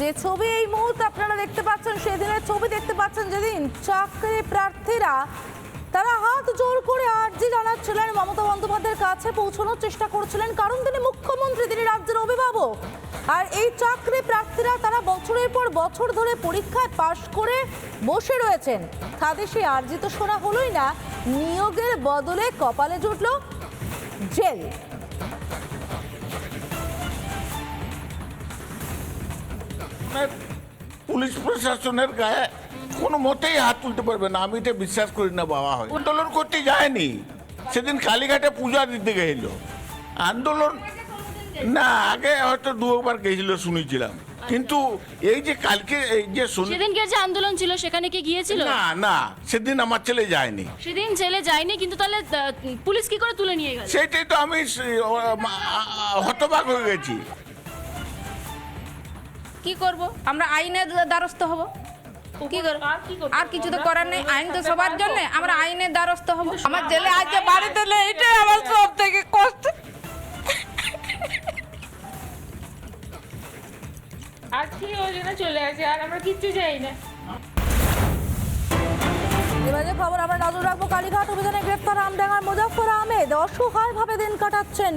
যে ছবি এই মুহূর্তে আপনারা দেখতে পাচ্ছেন, সেদিনের ছবি দেখতে পাচ্ছেন যেদিন চাকরি প্রার্থীরা তারা হাত জোর করে আর্জি জানাচ্ছিলেন। মমতা বন্দ্যোপাধ্যায়ের কাছে পৌঁছানোর চেষ্টা করছিলেন, কারণ তিনি মুখ্যমন্ত্রী, তিনি রাজ্যের অভিভাবক। আর এই চাকরি প্রার্থীরা তারা বছরের পর বছর ধরে পরীক্ষায় পাশ করে বসে রয়েছেন। তাদের সেই আর্জি তো শোনা হলোই না, নিয়োগের বদলে কপালে জুটল জেল। আপনার পুলিশ প্রশাসনের গায়ে কোনো মতেই হাত তুলতে পারবে না। আমি এটা বিশ্বাস করি না বাবা হয়। আন্দোলন করতে যায়নি। সেদিন কালীঘাটে পূজা দিতে গেছিল। আন্দোলন না আগে হয়তো দুবার গেছিল শুনেছিলাম। কিন্তু এই যে কালকে এই যে সেদিনকে যে আন্দোলন ছিল সেখানে কি গিয়েছিল? না না সেদিন আমার ছেলে যায়নি। সেদিন ছেলে যায়নি কিন্তু তাহলে পুলিশ কি করে তুলে নিয়ে গেল? সেইটাই তো আমি হতবাক হয়ে গেছি। কি করব? আমরা আইনের দ্বারস্থ হব। কি করব? আর কিছু তো করার নেই। আইন তো সবার জন্য। আমরা আইনের দ্বারস্থ হব। আমার ছেলে আজকে বাড়িতে নেই। এটাই আমার সব থেকে কষ্ট। চলে আসে? আর আমরা কিচ্ছু চাই না। এবারে খবর আমরা নজর রাখব কালীঘাট অভিযানে গ্রেপ্তার আমডাঙ্গার মুজাফর আহমেদ। অসহায়ভাবে দিন কাটাচ্ছেন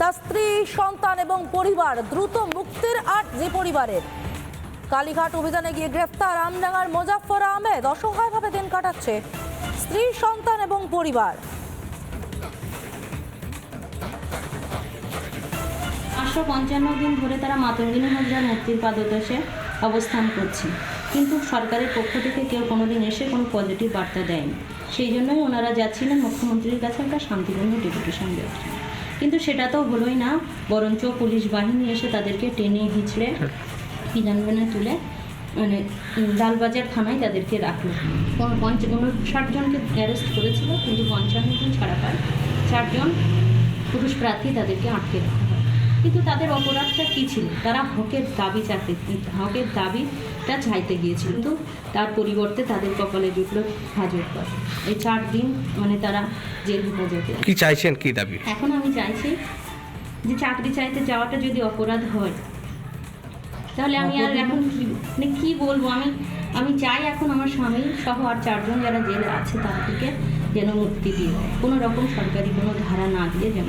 তার স্ত্রী, সন্তান এবং পরিবার দ্রুত মুক্তির আট যে পরিবারের। কালীঘাট অভিযানে গিয়ে গ্রেপ্তার আমডাঙ্গার মুজাফর আহমেদ। অসহায়ভাবে দিন কাটাচ্ছে স্ত্রী, সন্তান এবং পরিবার। পাঁচশো পঞ্চান্ন দিন ধরে তারা মাতঙ্গিনী হাজরার মূর্তির পাদদেশে অবস্থান করছে। কিন্তু সরকারের পক্ষ থেকে কেউ কোনো দিন এসে কোনো পজিটিভ বার্তা দেয়নি। সেই জন্যই ওনারা যাচ্ছিলেন মুখ্যমন্ত্রীর কাছে একটা শান্তিপূর্ণ ডেপুটেশন দেওয়ার। কিন্তু সেটা তো হলোই না বরঞ্চ পুলিশ বাহিনী এসে তাদেরকে টেনে হিঁচড়ে বিধানবনে তুলে মানে উম, লালবাজার থানায় তাদেরকে রাখল। পঞ্চ উনষাট জনকে অ্যারেস্ট করেছিল কিন্তু পঞ্চান্ন জন ছাড়া পায়। চারজন পুরুষ প্রার্থী তাদেরকে আটকে রাখা হয়। কিন্তু তাদের অপরাধটা কী ছিল? তারা হকের দাবি চাইতে হকের দাবিটা চাইতে গিয়েছিল। কিন্তু তার পরিবর্তে তাদের কপালে জুটল হাজত কর। এই চার দিন মানে তারা জেল হেফাজতে কি চাইছেন কি দাবি? এখন আমি চাইছি যে চাকরি চাইতে যাওয়াটা যদি অপরাধ হয় তাহলে আমি আর এখন কি মানে কি বলব? আমি আমি চাই এখন আমার স্বামী সহ আর চারজন যারা জেলে আছে তাদেরকে যেন মুক্তি দিয়ে। কোনো রকম সরকারি কোনো ধারা না দিয়ে যেন